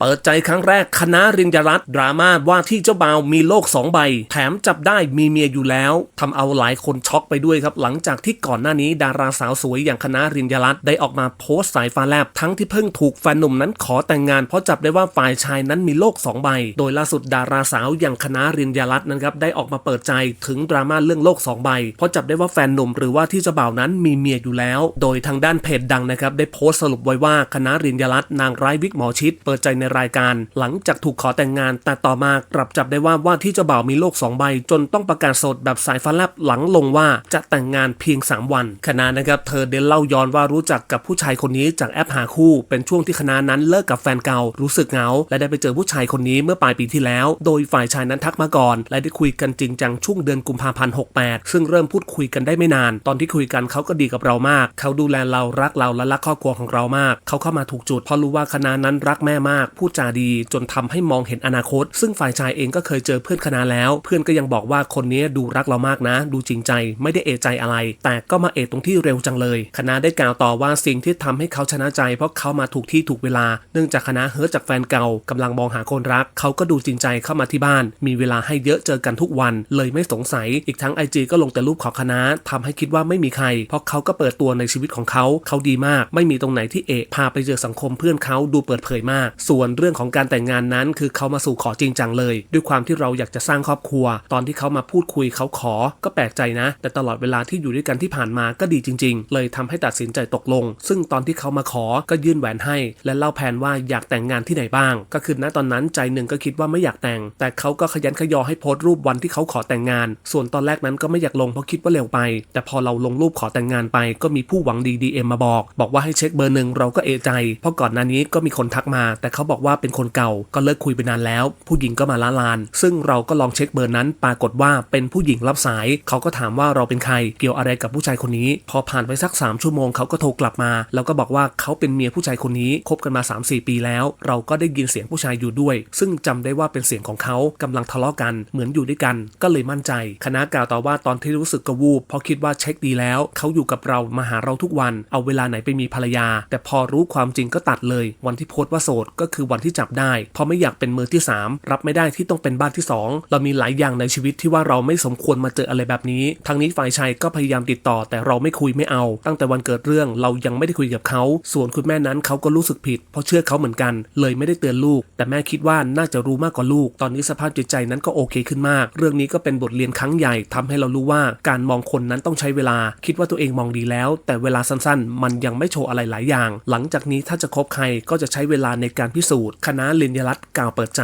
เปิดใจครั้งแรกคณะรินยรัตดราม่าว่าที่เจ้าบ่าวมีโลกสองใบ แถมจับได้มีเมียอยู่แล้วทำเอาหลายคนช็อกไปด้วยครับ หลังจากที่ก่อนหน้านี้ดาราสาวสวยอย่างคณะรินยรัตได้ออกมาโพสต์สายฟ้าแลบทั้งที่เพิ่งถูกแฟนหนุ่มนั้นขอแต่งงานเพราะจับได้ว่าฝ่ายชายนั้นมีโลกสองใบ โดยล่าสุดดาราสาวอย่างคณะรินยรัตน์นั้นครับได้ออกมาเปิดใจถึงดราม่าเรื่องโลกสองใบ เพราะจับได้ว่าแฟนหนุ่มหรือว่าที่เจ้าบ่าวนั้นมีเมียอยู่แล้ว โดยทางด้านเพจดังนะครับได้โพสต์สรุปไว้ว่าคณะรินยรัตน์นางร้ายวิกหมอชิดเปิดใจในรายการ หลังจากถูกขอแต่งงาน แต่ต่อมากลับจับได้ว่าว่าที่เจ้าบ่าวมีโลกสองใบ จนต้องประกาศโสดแบบสายฟ้าแลบหลังลงว่าจะแต่งงานเพียง 3 วันคณะนะครับเธอเดนเล่าย้อนว่ารู้จักกับผู้ชายคนนี้จากแอปหาคู่ เป็นช่วงที่คณะนั้นเลิกกับแฟนเก่ารู้สึกเหงา และได้ไปเจอผู้ชายคนนี้เมื่อปลายปีที่แล้ว โดยฝ่ายชายนั้นทักมาก่อน และได้คุยกันจริงจังช่วงเดือนกุมภาพันธ์68 ซึ่งเริ่มพูดคุยกันได้ไม่นาน ตอนที่คุยกันเขาก็ดีกับเรามาก เขาดูแลเรารักเราและรักครอบครัวของเรามาก เขาเข้ามาถูกจุดเพราะรู้ว่าคณะนั้นรักแม่มากพูดจาดี จนทำให้มองเห็นอนาคต ซึ่งฝ่ายชายเองก็เคยเจอเพื่อนคณะแล้ว เพื่อนก็ยังบอกว่าคนนี้ดูรักเรามากนะ ดูจริงใจ ไม่ได้เอะใจอะไร แต่ก็มาเอะตรงที่เร็วจังเลย คณะได้กล่าวต่อว่าสิ่งที่ทำให้เขาชนะใจ เพราะเขามาถูกที่ถูกเวลา เนื่องจากคณะเฮิร์ตจากแฟนเก่ากำลังมองหาคนรัก เขาก็ดูจริงใจเข้ามาที่บ้าน มีเวลาให้เยอะเจอกันทุกวัน เลยไม่สงสัย อีกทั้งไอจก็ลงแต่รูปของคณะทำให้คิดว่าไม่มีใคร เพราะเขาก็เปิดตัวในชีวิตของเขา เขาดีมาก ไม่มีตรงไหนที่เอะพาไปเจอสังคมเพื่อนเขาดูเปิดเผยมาก ส่ววนเรื่องของการแต่งงานนั้น คือเขามาสู่ขอจริงจังเลย ด้วยความที่เราอยากจะสร้างครอบครัว ตอนที่เขามาพูดคุยเขาขอ ก็แปลกใจนะ แต่ตลอดเวลาที่อยู่ด้วยกันที่ผ่านมาก็ดีจริง ๆ เลยทำให้ตัดสินใจตกลง ซึ่งตอนที่เขามาขอก็ยื่นแหวนให้ และเล่าแผนว่าอยากแต่งงานที่ไหนบ้าง ก็คือณตอนนั้นใจหนึ่งก็คิดว่าไม่อยากแต่ง แต่เขาก็ขยันขยอให้โพสต์รูปวันที่เขาขอแต่งงาน ส่วนตอนแรกนั้นก็ไม่อยากลงเพราะคิดว่าเร็วไป แต่พอเราลงรูปขอแต่งงานไป ก็มีผู้หวังดีดีเอ็มมาบอก บอกว่าให้เช็คเบอร์หนึ่งเราก็เอะใจ เพราะก่อนหน้านี้ก็มีคนทักมา แต่เขาบอกว่าเป็นคนเก่าก็เลิกคุยไปนานแล้ว ผู้หญิงก็มาละลาน ซึ่งเราก็ลองเช็คเบอร์นั้นปรากฏว่าเป็นผู้หญิงรับสาย เขาก็ถามว่าเราเป็นใคร เกี่ยวอะไรกับผู้ชายคนนี้ พอผ่านไปสัก 3 ชั่วโมงเขาก็โทรกลับมา แล้วก็บอกว่าเขาเป็นเมียผู้ชายคนนี้คบกันมา 3-4 ปีแล้ว เราก็ได้ยินเสียงผู้ชายอยู่ด้วย ซึ่งจำได้ว่าเป็นเสียงของเขากำลังทะเลาะกันเหมือนอยู่ด้วยกัน ก็เลยมั่นใจ คณะกล่าวต่อว่าตอนที่รู้สึกกระวูบเพราะคิดว่าเช็คดีแล้วเขาอยู่กับเรามาหาเราทุกวัน เอาเวลาไหนไปมีภรรยา แต่พอรู้ความจริงก็ตัดเลย วันที่โพสต์ว่าโสดก็คือวันที่จับได้ เพราะไม่อยากเป็นมือที่ 3 รับไม่ได้ที่ต้องเป็นบ้านที่ 2 เรามีหลายอย่างในชีวิตที่ว่าเราไม่สมควรมาเจออะไรแบบนี้ทางนี้ฝ่ายชายก็พยายามติดต่อ แต่เราไม่คุยไม่เอา ตั้งแต่วันเกิดเรื่องเรายังไม่ได้คุยกับเขา ส่วนคุณแม่นั้นเขาก็รู้สึกผิด เพราะเชื่อเขาเหมือนกัน เลยไม่ได้เตือนลูก แต่แม่คิดว่าน่าจะรู้มากกว่าลูก ตอนนี้สภาพจิตใจนั้นก็โอเคขึ้นมาก เรื่องนี้ก็เป็นบทเรียนครั้งใหญ่ทำให้เรารู้ว่าการมองคนนั้นต้องใช้เวลา คิดว่าตัวเองมองดีแล้ว แต่เวลาสั้นๆ มันยังไม่โชว์อะไรหลายอย่าง หลังจากนี้ถ้าจะคบใครก็จะใช้เวลาในการพิสููตรคณะลินยรัตน์กล่าวเปิดใจ